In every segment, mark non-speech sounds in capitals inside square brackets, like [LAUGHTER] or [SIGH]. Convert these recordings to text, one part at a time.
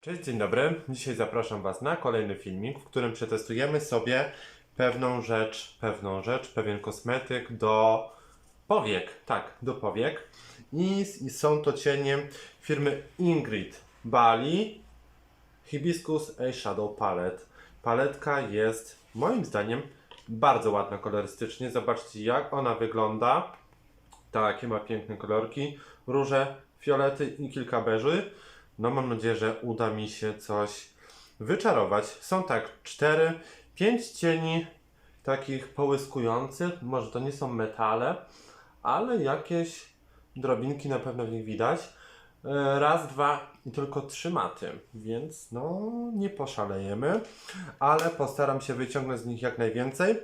Cześć, dzień dobry. Dzisiaj zapraszam Was na kolejny filmik, w którym przetestujemy sobie pewną rzecz, pewną rzecz, pewien kosmetyk do powiek. Tak, do powiek. I, i są to cienie firmy Ingrid Bali Hibiscus Eyeshadow Palette. Paletka jest moim zdaniem bardzo ładna kolorystycznie. Zobaczcie jak ona wygląda. Takie ma piękne kolorki. Róże, fiolety i kilka beży. No mam nadzieję, że uda mi się coś wyczarować. Są tak cztery, pięć cieni takich połyskujących. Może to nie są metale, ale jakieś drobinki na pewno w nich widać. E, Raz, dwa i tylko trzy maty, więc no nie poszalejemy, ale postaram się wyciągnąć z nich jak najwięcej.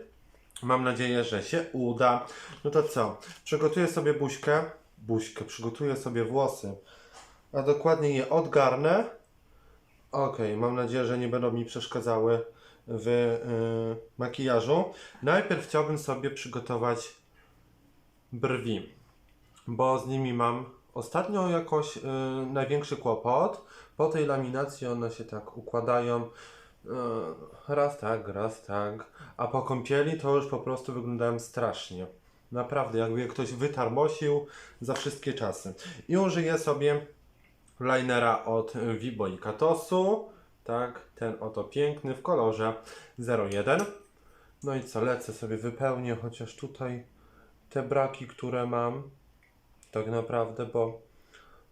Mam nadzieję, że się uda. No to co? Przygotuję sobie buźkę, buźkę, przygotuję sobie włosy, a dokładnie je odgarnę. Ok, mam nadzieję, że nie będą mi przeszkadzały w y, makijażu. Najpierw chciałbym sobie przygotować brwi, bo z nimi mam ostatnio jakoś y, największy kłopot. Po tej laminacji one się tak układają. y, Raz tak, raz tak. A po kąpieli to już po prostu wyglądałem strasznie. Naprawdę, jakby ktoś wytarmosił za wszystkie czasy. I użyję sobie linera od Vibo i Katosu. Tak, ten oto piękny w kolorze 01. No i co, lecę sobie wypełnię chociaż tutaj te braki, które mam. Tak naprawdę, bo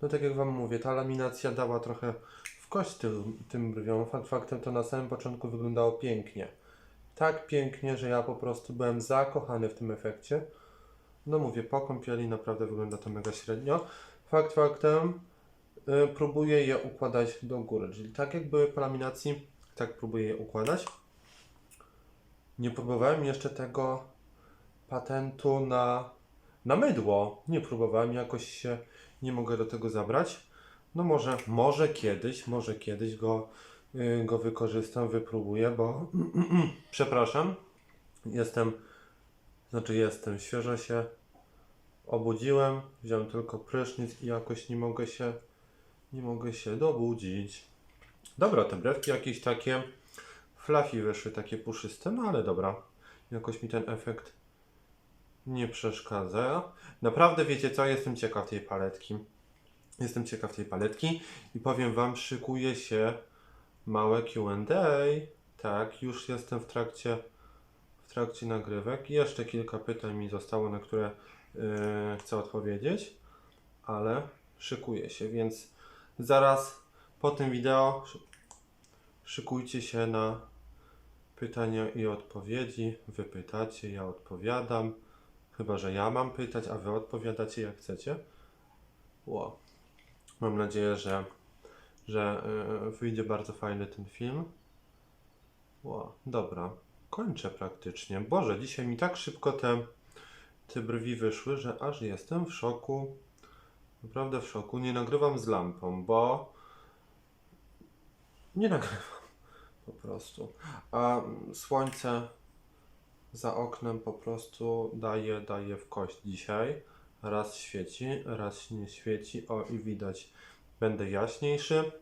no tak jak Wam mówię, ta laminacja dała trochę w kość tym, tym brwiom. Fakt faktem to na samym początku wyglądało pięknie. Tak pięknie, że ja po prostu byłem zakochany w tym efekcie. No mówię, po kąpieli naprawdę wygląda to mega średnio. Fakt faktem, próbuję je układać do góry. Czyli tak jak były po laminacji, tak próbuję je układać. Nie próbowałem jeszcze tego patentu na, na mydło. Nie próbowałem, jakoś się nie mogę do tego zabrać. No może, może kiedyś, może kiedyś go, y, go wykorzystam, wypróbuję, bo [CLEARS THROAT] przepraszam, jestem, znaczy jestem, świeżo się obudziłem, wziąłem tylko prysznic i jakoś nie mogę się, nie mogę się dobudzić. Dobra, te brewki jakieś takie fluffy wyszły, takie puszyste, no ale dobra. Jakoś mi ten efekt nie przeszkadza. Naprawdę wiecie co, jestem ciekaw tej paletki. Jestem ciekaw tej paletki i powiem Wam, szykuje się małe Q&A. Tak, już jestem w trakcie, w trakcie nagrywek. Jeszcze kilka pytań mi zostało, na które yy, chcę odpowiedzieć, ale szykuje się, więc zaraz po tym wideo szy- szykujcie się na pytania i odpowiedzi. Wy pytacie, ja odpowiadam. Chyba, że ja mam pytać, a wy odpowiadacie jak chcecie. Ło. Mam nadzieję, że, że yy, wyjdzie bardzo fajny ten film. Ło, dobra. Kończę praktycznie. Boże, dzisiaj mi tak szybko te, te brwi wyszły, że aż jestem w szoku. Naprawdę w szoku. Nie nagrywam z lampą, bo nie nagrywam [LAUGHS] po prostu. A słońce za oknem po prostu daje, daje w kość dzisiaj. Raz świeci, raz nie świeci. O i widać, będę jaśniejszy,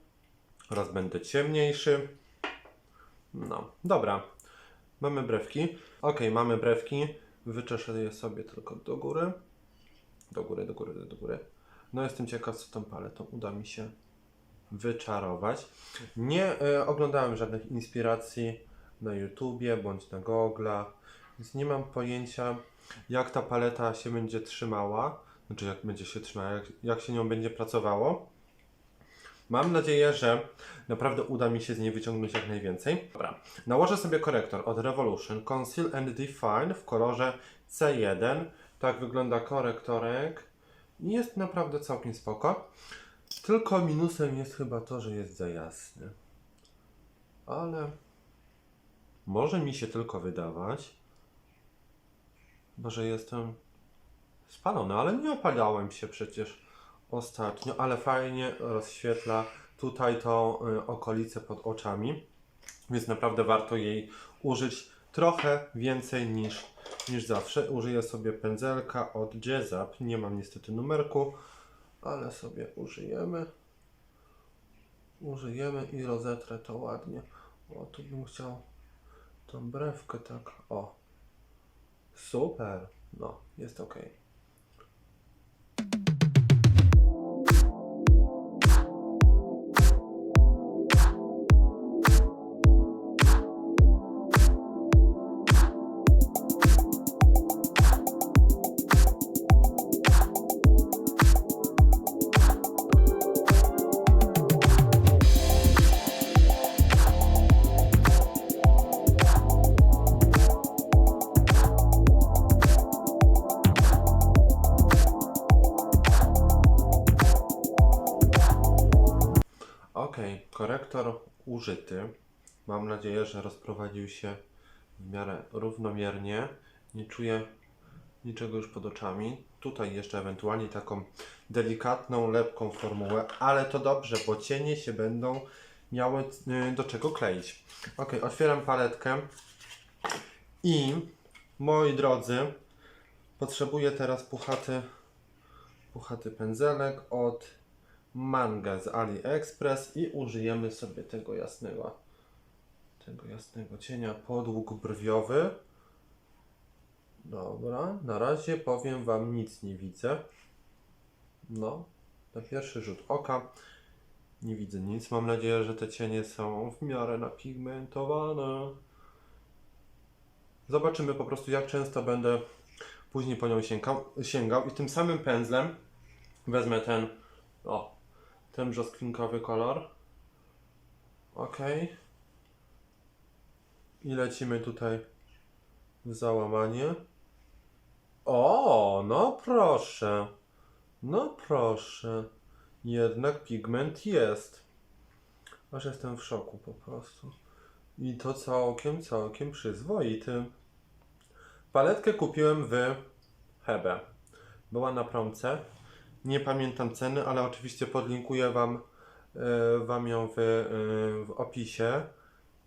raz będę ciemniejszy. No, dobra. Mamy brewki. Ok, mamy brewki. Wyczeszę je sobie tylko do góry. Do góry, do góry, do góry. No jestem ciekaw, co tą paletą uda mi się wyczarować. Nie e, oglądałem żadnych inspiracji na YouTubie bądź na Google'ach, więc nie mam pojęcia, jak ta paleta się będzie trzymała. Znaczy, jak będzie się trzymała, jak, jak się nią będzie pracowało. Mam nadzieję, że naprawdę uda mi się z niej wyciągnąć jak najwięcej. Dobra, nałożę sobie korektor od Revolution Conceal and Define w kolorze C1. Tak wygląda korektorek. Jest naprawdę całkiem spoko. Tylko minusem jest chyba to, że jest za jasny. Ale może mi się tylko wydawać, że jestem spalony, ale nie opalałem się przecież ostatnio, ale fajnie rozświetla tutaj tą y, okolicę pod oczami, więc naprawdę warto jej użyć trochę więcej niż, niż zawsze. Użyję sobie pędzelka od Jazzap, nie mam niestety numerku, ale sobie użyjemy. użyjemy i rozetrę to ładnie. O, tu bym chciał tą brewkę tak, o. Super, no, jest. Ok, użyty. Mam nadzieję, że rozprowadził się w miarę równomiernie. Nie czuję niczego już pod oczami. Tutaj jeszcze ewentualnie taką delikatną, lepką formułę, ale to dobrze, bo cienie się będą miały y, do czego kleić. Ok, otwieram paletkę i moi drodzy, potrzebuję teraz puchaty, puchaty pędzelek od Manga z AliExpress i użyjemy sobie tego jasnego tego jasnego cienia podłóg brwiowy. Dobra, na razie powiem Wam nic nie widzę. No, na pierwszy rzut oka nie widzę nic. Mam nadzieję, że te cienie są w miarę napigmentowane. Zobaczymy po prostu, jak często będę później po nią sięgał, sięgał i tym samym pędzlem wezmę ten, o, ten brzoskwinkowy kolor. Ok. I lecimy tutaj w załamanie. O, no proszę. No proszę. Jednak pigment jest. Aż jestem w szoku po prostu. I to całkiem, całkiem przyzwoity. Paletkę kupiłem w Hebe. Była na promce. Nie pamiętam ceny, ale oczywiście podlinkuję Wam, e, wam ją w, e, w opisie.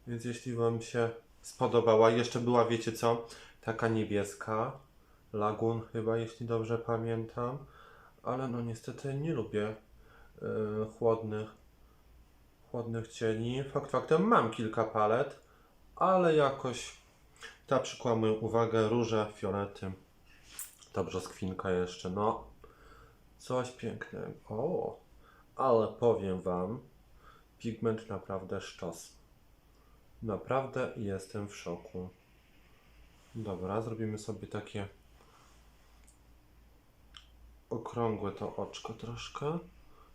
Więc jeśli Wam się spodobała, jeszcze była, wiecie co, taka niebieska, lagun chyba, jeśli dobrze pamiętam, ale no niestety nie lubię e, chłodnych, chłodnych cieni. Fakt faktem mam kilka palet, ale jakoś ta przykłała moją uwagę, róże, fiolety, ta brzoskwinka jeszcze, no coś pięknego. O, ale powiem Wam, pigment naprawdę sztos. Naprawdę jestem w szoku. Dobra, zrobimy sobie takie okrągłe to oczko troszkę.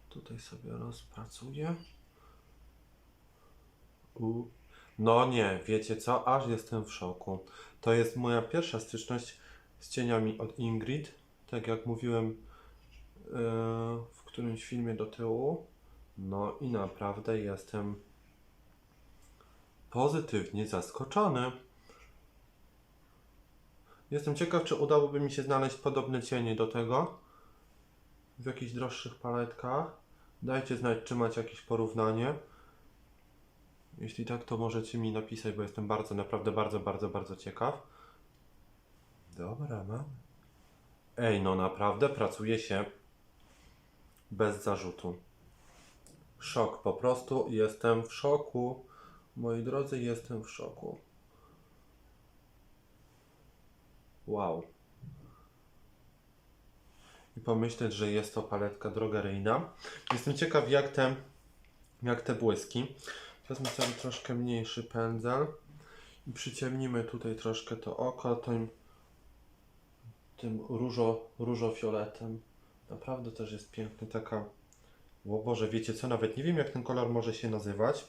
Tutaj sobie rozpracuję. U. No nie, wiecie co? Aż jestem w szoku. To jest moja pierwsza styczność z cieniami od Ingrid. Tak jak mówiłem w którymś filmie do tyłu. No i naprawdę jestem pozytywnie zaskoczony. Jestem ciekaw, czy udałoby mi się znaleźć podobne cienie do tego w jakichś droższych paletkach. Dajcie znać, czy macie jakieś porównanie. Jeśli tak, to możecie mi napisać, bo jestem bardzo, naprawdę bardzo, bardzo, bardzo ciekaw. Dobra, mam. Ej, no naprawdę pracuje się bez zarzutu. Szok, po prostu jestem w szoku. Moi drodzy, jestem w szoku. Wow. I pomyśleć, że jest to paletka drogeryjna. Jestem ciekaw, jak te, jak te błyski. Wezmę sobie troszkę mniejszy pędzel i przyciemnimy tutaj troszkę to oko tym, tym różo, różofioletem. Naprawdę też jest piękny, taka... O Boże, wiecie co? Nawet nie wiem, jak ten kolor może się nazywać.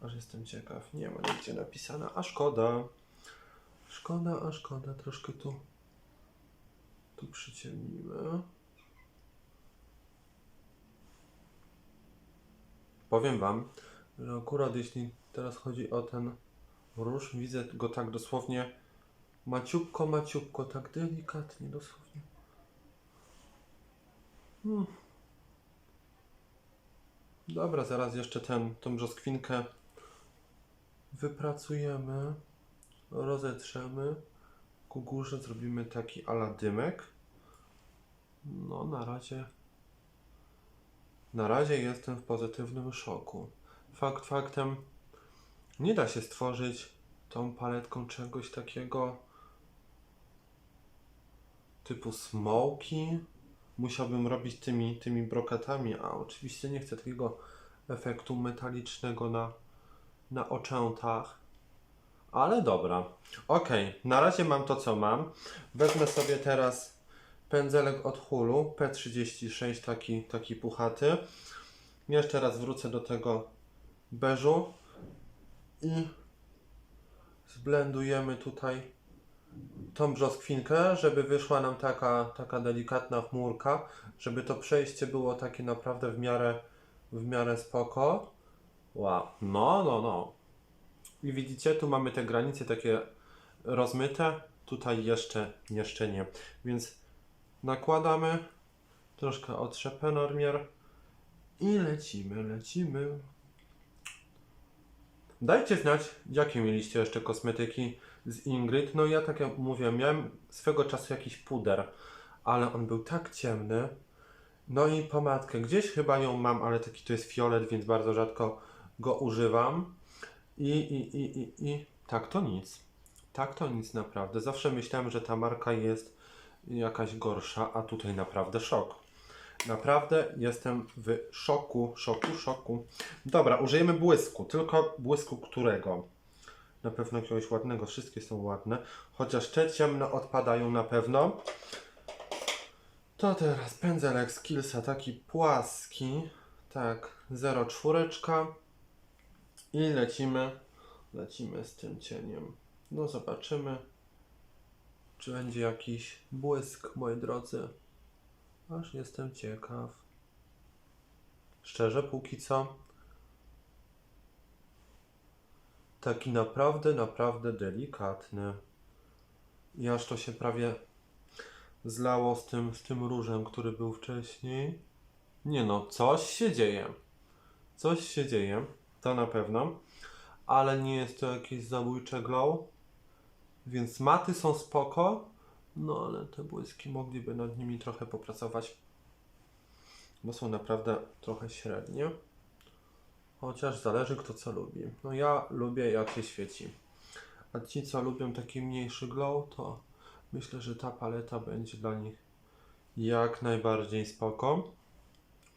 Aż jestem ciekaw. Nie ma nigdzie napisane, a szkoda. Szkoda, a szkoda. Troszkę tu, tu przyciemnimy. Powiem Wam, że akurat jeśli teraz chodzi o ten róż, widzę go tak dosłownie maciupko, maciupko, tak delikatnie dosłownie. Hmm. Dobra, zaraz jeszcze ten, tą brzoskwinkę wypracujemy, rozetrzemy. Ku górze zrobimy taki ala dymek. No, na razie Na razie jestem w pozytywnym szoku. Fakt faktem, nie da się stworzyć tą paletką czegoś takiego typu smoki. Musiałbym robić tymi, tymi brokatami, a oczywiście nie chcę takiego efektu metalicznego na, na oczętach. Ale dobra. Okej, na razie mam to co mam. Wezmę sobie teraz pędzelek od Hulu P36, taki, taki puchaty. Jeszcze raz wrócę do tego beżu i zblendujemy tutaj tą brzoskwinkę, żeby wyszła nam taka, taka delikatna chmurka, żeby to przejście było takie naprawdę w miarę, w miarę spoko. Wow, no, no, no. I widzicie, tu mamy te granice takie rozmyte, tutaj jeszcze, jeszcze nie. Więc nakładamy, troszkę otrzepę normiar i lecimy, lecimy. Dajcie znać, jakie mieliście jeszcze kosmetyki z Ingrid. No ja tak jak mówię, miałem swego czasu jakiś puder, ale on był tak ciemny. No i pomadkę, gdzieś chyba ją mam, ale taki to jest fiolet, więc bardzo rzadko go używam. I, i, i, i, i tak to nic. Tak to nic naprawdę. Zawsze myślałem, że ta marka jest jakaś gorsza, a tutaj naprawdę szok. Naprawdę jestem w szoku, szoku, szoku. Dobra, użyjemy błysku, tylko błysku którego? Na pewno jakiegoś ładnego, wszystkie są ładne, chociaż te ciemne odpadają na pewno. To teraz pędzelek z Killsa, taki płaski, tak, 0,4 i lecimy, lecimy z tym cieniem. No zobaczymy, czy będzie jakiś błysk, moi drodzy. Aż jestem ciekaw. Szczerze, póki co. Taki naprawdę, naprawdę delikatny. I aż to się prawie zlało z tym, z tym różem, który był wcześniej. Nie no, coś się dzieje. Coś się dzieje, to na pewno. Ale nie jest to jakieś zabójcze glow. Więc maty są spoko. No ale te błyski mogliby nad nimi trochę popracować. Bo są naprawdę trochę średnie. Chociaż zależy kto co lubi. No ja lubię jak się świeci. A ci co lubią taki mniejszy glow, to myślę, że ta paleta będzie dla nich jak najbardziej spoko.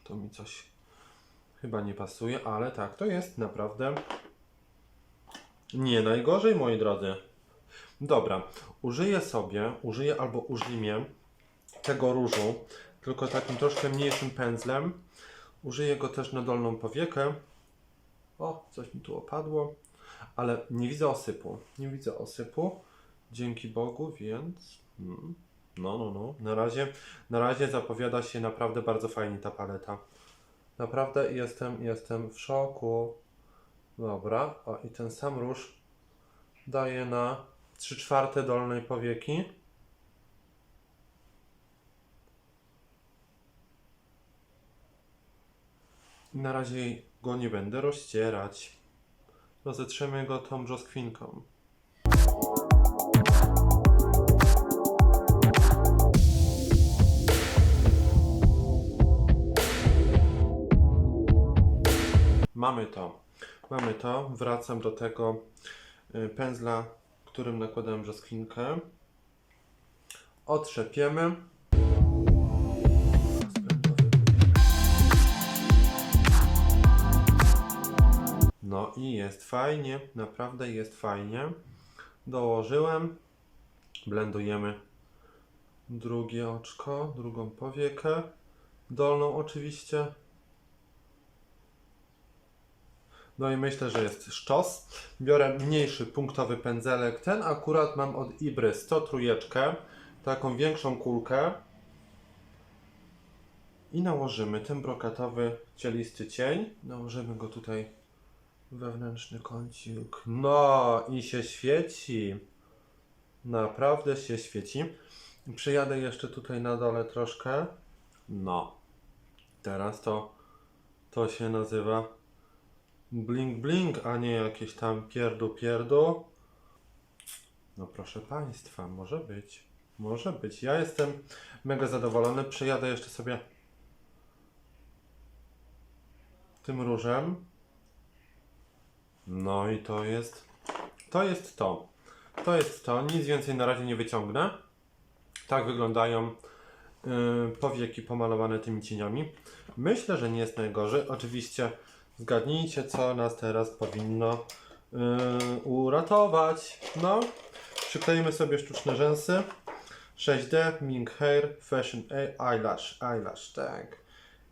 To mi coś chyba nie pasuje, ale tak, to jest naprawdę nie najgorzej, moi drodzy. Dobra, użyję sobie, użyję albo użyję tego różu, tylko takim troszkę mniejszym pędzlem. Użyję go też na dolną powiekę. O, coś mi tu opadło, ale nie widzę osypu. Nie widzę osypu, dzięki Bogu, więc. mm, No, no, no. Na razie, na razie zapowiada się naprawdę bardzo fajnie ta paleta. Naprawdę jestem, jestem w szoku. Dobra, o i ten sam róż daje na 3 czwarte dolnej powieki. Na razie go nie będę rozcierać. Rozetrzemy go tą brzoskwinką. Mamy to. Mamy to. Wracam do tego y, pędzla, którym nakładałem brzoskwinkę. Otrzepiemy. No i jest fajnie, naprawdę jest fajnie. Dołożyłem, blendujemy drugie oczko, drugą powiekę, dolną oczywiście. No i myślę, że jest szczos. Biorę mniejszy punktowy pędzelek. Ten akurat mam od Ibry 100 trójeczkę, taką większą kulkę. I nałożymy ten brokatowy cielisty cień. Nałożymy go tutaj wewnętrzny kącik. No i się świeci. Naprawdę się świeci. Przyjadę jeszcze tutaj na dole troszkę. No. Teraz to to się nazywa blink blink, a nie jakieś tam pierdu pierdu. No proszę Państwa, może być. Może być. Ja jestem mega zadowolony. Przyjadę jeszcze sobie tym różem. No i to jest. To jest to. To jest to. Nic więcej na razie nie wyciągnę. Tak wyglądają yy, powieki pomalowane tymi cieniami. Myślę, że nie jest najgorzej. Oczywiście zgadnijcie, co nas teraz powinno yy, uratować. No, przykleimy sobie sztuczne rzęsy. 6D, Mink Hair, Fashion A, Eyelash, Eyelash, tak.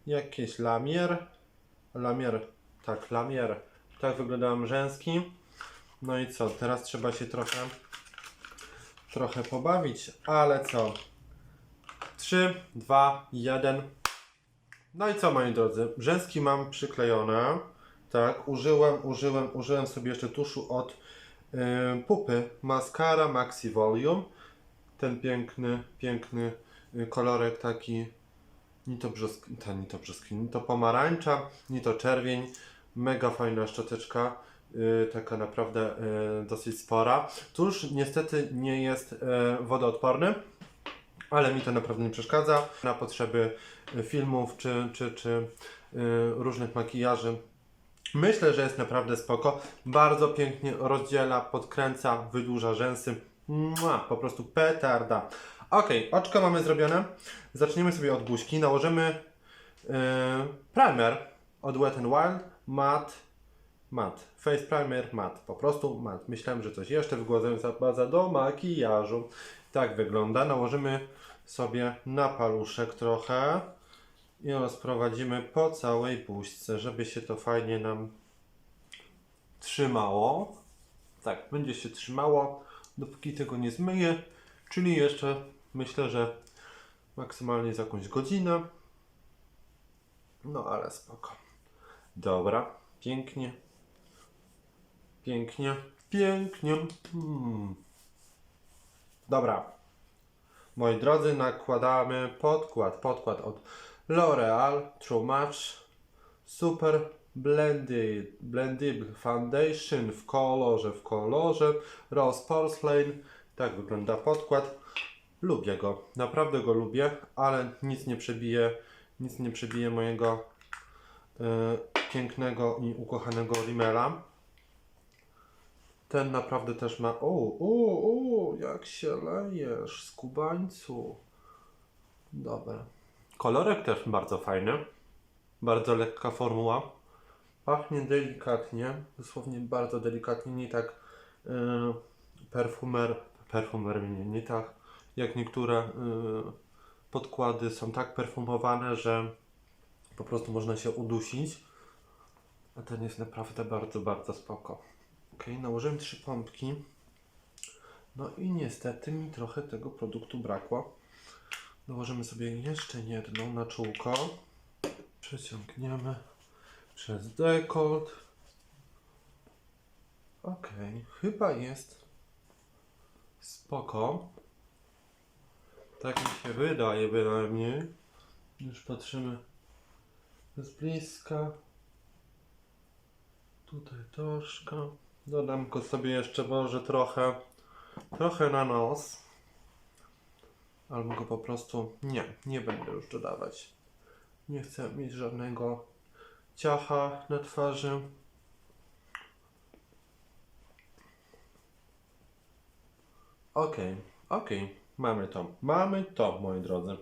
Jakieś lamier, lamier, tak, lamier. Tak wyglądają rzęski. No i co, teraz trzeba się trochę, trochę pobawić, ale co? 3, 2, 1. No i co, moi drodzy? Rzęski mam przyklejone. Tak, użyłem, użyłem, użyłem sobie jeszcze tuszu od yy, pupy. Mascara Maxi Volume. Ten piękny, piękny y, kolorek taki ni to brzosk, ta, ni to brzoski, ni to pomarańcza, ni to czerwień. Mega fajna szczoteczka, y, taka naprawdę y, dosyć spora. Tuż niestety nie jest y, wodoodporny, ale mi to naprawdę nie przeszkadza. Na potrzeby filmów czy, czy, czy różnych makijaży Myślę, że jest naprawdę spoko. Bardzo pięknie rozdziela, podkręca, wydłuża rzęsy. Mua, po prostu petarda. Ok, oczko mamy zrobione. Zaczniemy sobie od buźki. Nałożymy yy, primer od Wet n Wild. Matte. Matte. Face primer matte. Po prostu matte. Myślałem, że coś jeszcze wygładzająca baza do makijażu. Tak wygląda. Nałożymy sobie na paluszek trochę i rozprowadzimy po całej buźce, żeby się to fajnie nam trzymało. Tak, będzie się trzymało, dopóki tego nie zmyję, czyli jeszcze myślę, że maksymalnie za jakąś godzinę. No ale spoko. Dobra, pięknie. Pięknie, pięknie. Hmm. Dobra. Moi drodzy, nakładamy podkład. Podkład od L'Oreal True Match Super Blended, Blendable Foundation w kolorze, w kolorze Rose Porcelain. Tak wygląda podkład. Lubię go, naprawdę go lubię, ale nic nie przebije, nic nie przebije mojego pięknego i ukochanego Rimmela. Ten naprawdę też ma. O, o, o, jak się lejesz, skubańcu. Dobra. Kolorek też bardzo fajny. Bardzo lekka formuła. Pachnie delikatnie, dosłownie bardzo delikatnie, nie tak yy, perfumer, perfumer nie, nie tak jak niektóre yy, podkłady są tak perfumowane, że po prostu można się udusić. A ten jest naprawdę bardzo, bardzo spoko. Ok, nałożyłem trzy pompki. No i niestety mi trochę tego produktu brakło. Nałożymy sobie jeszcze jedną na czółko. Przeciągniemy przez dekolt. Ok, chyba jest spoko. Tak mi się wydaje bynajmniej. Już patrzymy z bliska. Tutaj troszkę. Dodam go sobie jeszcze może trochę, trochę na nos. Albo go po prostu. Nie, nie będę już dodawać. Nie chcę mieć żadnego ciacha na twarzy. Okej, okej, mamy to. Mamy to, moi drodzy.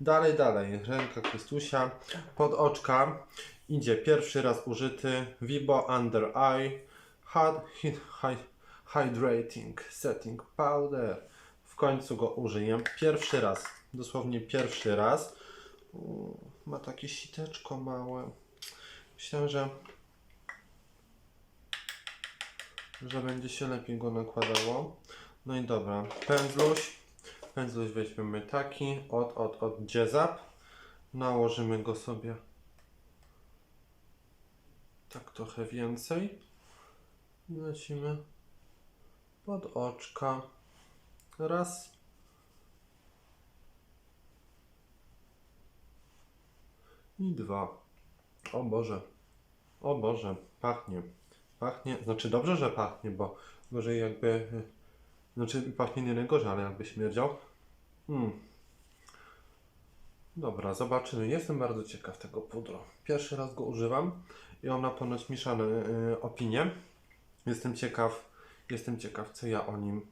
Dalej, dalej. Ręka Chrystusia. Pod oczka idzie pierwszy raz użyty Vibo Under Eye Hard Hy- Hy- Hydrating Setting Powder. W końcu go użyję. Pierwszy raz. Dosłownie pierwszy raz. Ma takie siteczko małe. Myślałem, że że będzie się lepiej go nakładało. No i dobra, pędzluś. Pędzluś weźmiemy taki od, od, od Jazzap. Nałożymy go sobie tak trochę więcej. Lecimy pod oczka. Raz. I dwa. O Boże. O Boże, pachnie. Pachnie, znaczy dobrze, że pachnie, bo gorzej jakby. y, Znaczy pachnie nie najgorzej, ale jakby śmierdział. Hmm. Dobra, zobaczymy. Jestem bardzo ciekaw tego pudru. Pierwszy raz go używam i mam na ponoć mieszane y, opinie. Jestem ciekaw, jestem ciekaw, co ja o nim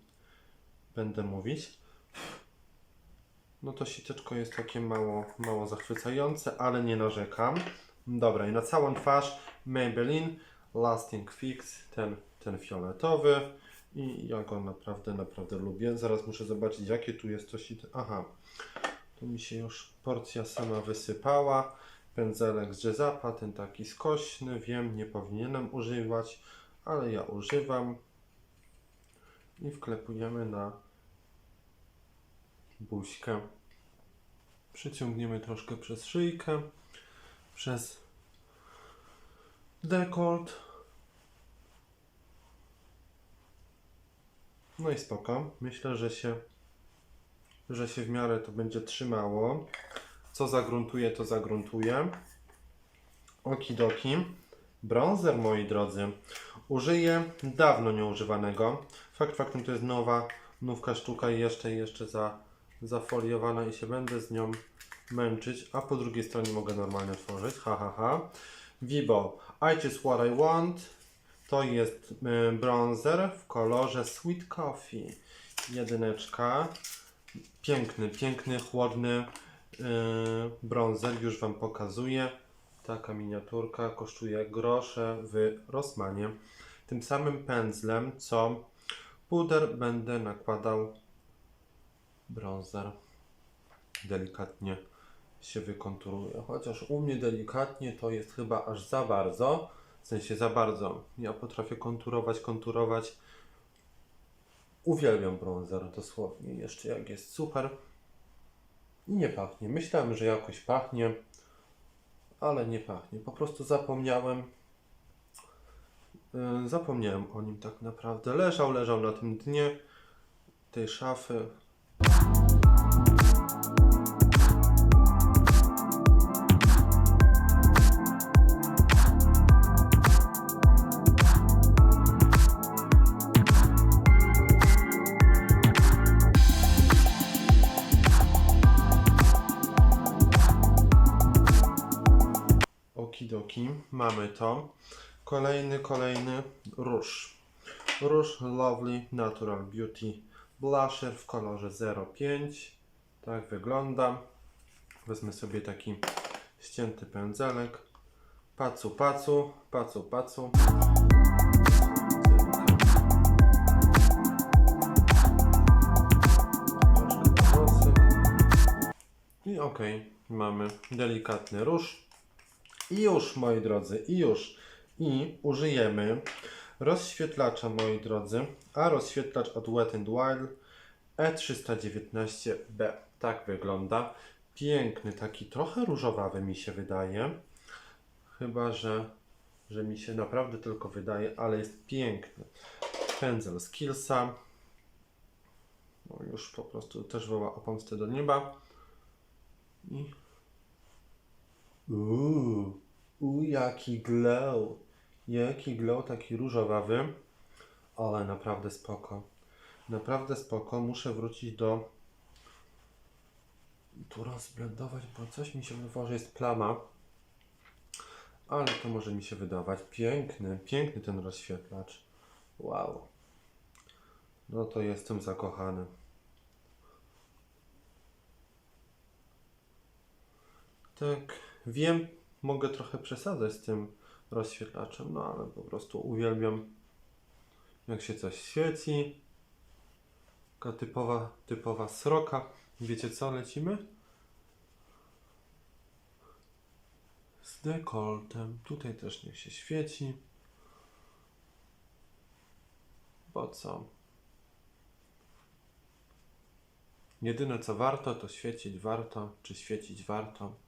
będę mówić. No to siteczko jest takie mało, mało zachwycające, ale nie narzekam. Dobra, i na całą twarz Maybelline Lasting Fix, ten, ten fioletowy. I ja go naprawdę, naprawdę lubię. Zaraz muszę zobaczyć, jakie tu jest sito. Aha, tu mi się już porcja sama wysypała. Pędzelek z Jezapa, ten taki skośny. Wiem, nie powinienem używać, ale ja używam. I wklepujemy na buźkę. Przyciągniemy troszkę przez szyjkę, przez dekolt. No i spoko. Myślę, że się, że się w miarę to będzie trzymało. Co zagruntuje, to zagruntuje. Okidoki. Bronzer, moi drodzy. Użyję dawno nieużywanego. Fakt faktem to jest nowa, nówka sztuka i jeszcze, jeszcze za, zafoliowana i się będę z nią męczyć. A po drugiej stronie mogę normalnie otworzyć. Ha, ha, ha. Vibo I Choose What I Want. To jest y, bronzer w kolorze Sweet Coffee. Jedyneczka. Piękny, piękny, chłodny yy, bronzer. Już Wam pokazuję. Taka miniaturka kosztuje grosze w Rossmanie. Tym samym pędzlem, co puder będę nakładał bronzer. Delikatnie się wykonturuje. Chociaż u mnie delikatnie to jest chyba aż za bardzo. W sensie za bardzo. Ja potrafię konturować, konturować. Uwielbiam bronzer dosłownie. Jeszcze jak jest super. I nie pachnie. Myślałem, że jakoś pachnie, ale nie pachnie. Po prostu zapomniałem. Yy, Zapomniałem o nim tak naprawdę. Leżał, leżał na tym dnie tej szafy. Kolejny, kolejny róż. Róż Lovely Natural Beauty Blusher w kolorze 05. Tak wygląda. Wezmę sobie taki ścięty pędzelek. Pacu, pacu, pacu, pacu. I okej, mamy delikatny róż. I już, moi drodzy, i już. I użyjemy rozświetlacza, moi drodzy, a rozświetlacz od Wet n Wild E319B. Tak wygląda. Piękny, taki trochę różowawy mi się wydaje. Chyba, że, że mi się naprawdę tylko wydaje, ale jest piękny. Pędzel z Killsa. No już po prostu też woła o pomstę do nieba. I Uuu, u jaki glow. Jaki glow, taki różowawy. Ale naprawdę spoko. Naprawdę spoko. Muszę wrócić do... Tu rozblendować, bo coś mi się wydawało, że jest plama. Ale to może mi się wydawać. Piękny, piękny ten rozświetlacz. Wow. No to jestem zakochany. Tak, wiem, mogę trochę przesadzać z tym rozświetlaczem, no ale po prostu uwielbiam jak się coś świeci. Taka typowa, typowa sroka. Wiecie co, lecimy? Z dekoltem. Tutaj też niech się świeci. Bo co? Jedyne co warto, to świecić warto, czy świecić warto.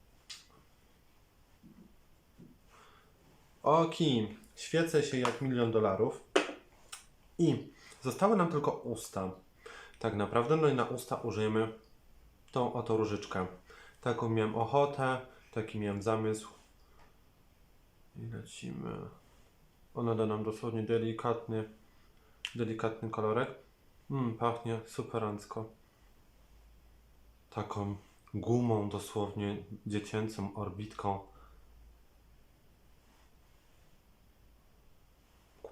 Oki, świecę się jak milion dolarów. I zostały nam tylko usta. Tak naprawdę, no i na usta użyjemy tą oto różyczkę. Taką miałem ochotę, taki miałem zamysł. I lecimy. Ona da nam dosłownie delikatny, delikatny kolorek. Mm, pachnie superancko. Taką gumą dosłownie dziecięcą orbitką.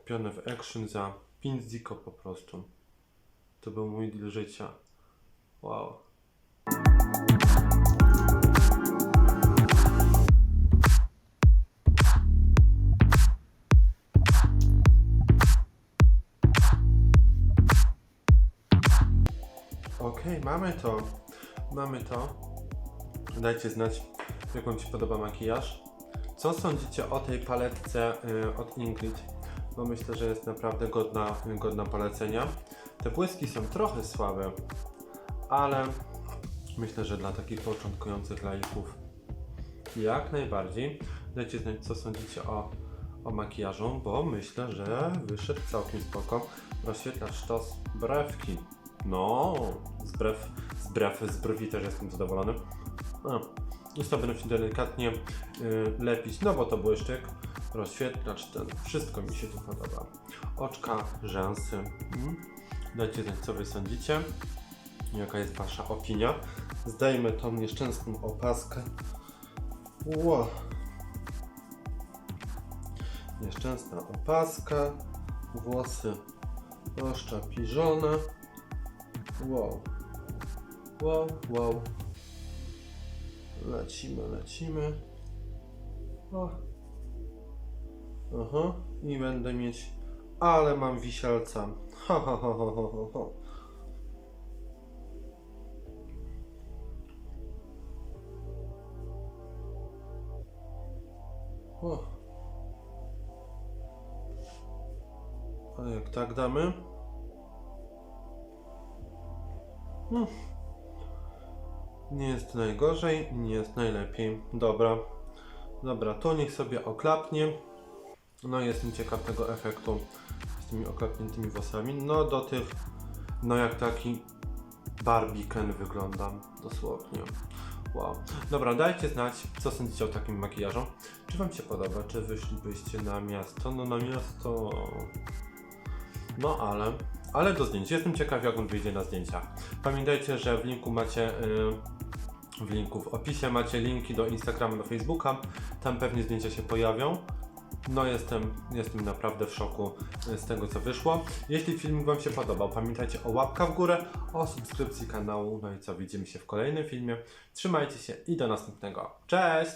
Kupione w Action za 5 ziko po prostu. To był mój deal życia. Wow. Okej, mamy to. Mamy to. Dajcie znać, jak Wam się podoba makijaż. Co sądzicie o tej paletce y, od Ingrid? Bo myślę, że jest naprawdę godna, godna polecenia. Te błyski są trochę słabe, ale myślę, że dla takich początkujących laików jak najbardziej. Dajcie znać, co sądzicie o, o makijażu, bo myślę, że wyszedł całkiem spoko. Rozświetlacz sztos brewki. No, z brew, z brew, z brwi też jestem zadowolony. A, ustawię się delikatnie y, lepić, no bo to błyszczyk, rozświetlacz ten, wszystko mi się tu podoba. Oczka, rzęsy. Mm. Dajcie znać, co wy sądzicie. Jaka jest wasza opinia. Zdajmy tą nieszczęsną opaskę. Ło. Nieszczęsna opaska, włosy oszczapiżone. Wow. Wow, wow. Lecimy, lecimy. O. Aha. I będę mieć... Ale mam wisielca. Ha, ha, ha, ha, ha, ha, ha. O. A jak tak damy? Hmm. Nie jest najgorzej, nie jest najlepiej. Dobra. Dobra, to niech sobie oklapnie. No jestem ciekaw tego efektu z tymi oklapniętymi włosami. No do tych, no jak taki Barbie Ken wyglądam dosłownie. Wow. Dobra, dajcie znać, co sądzicie o takim makijażu. Czy Wam się podoba? Czy wyszlibyście na miasto? No na miasto... No ale... Ale do zdjęć. Jestem ciekaw, jak on wyjdzie na zdjęciach. Pamiętajcie, że w linku macie... Yy, w linku w opisie macie linki do Instagrama, do Facebooka. Tam pewnie zdjęcia się pojawią. No jestem, jestem naprawdę w szoku y, z tego co wyszło. Jeśli film Wam się podobał, pamiętajcie o łapka w górę, o subskrypcji kanału. No i co, widzimy się w kolejnym filmie. Trzymajcie się i do następnego. Cześć!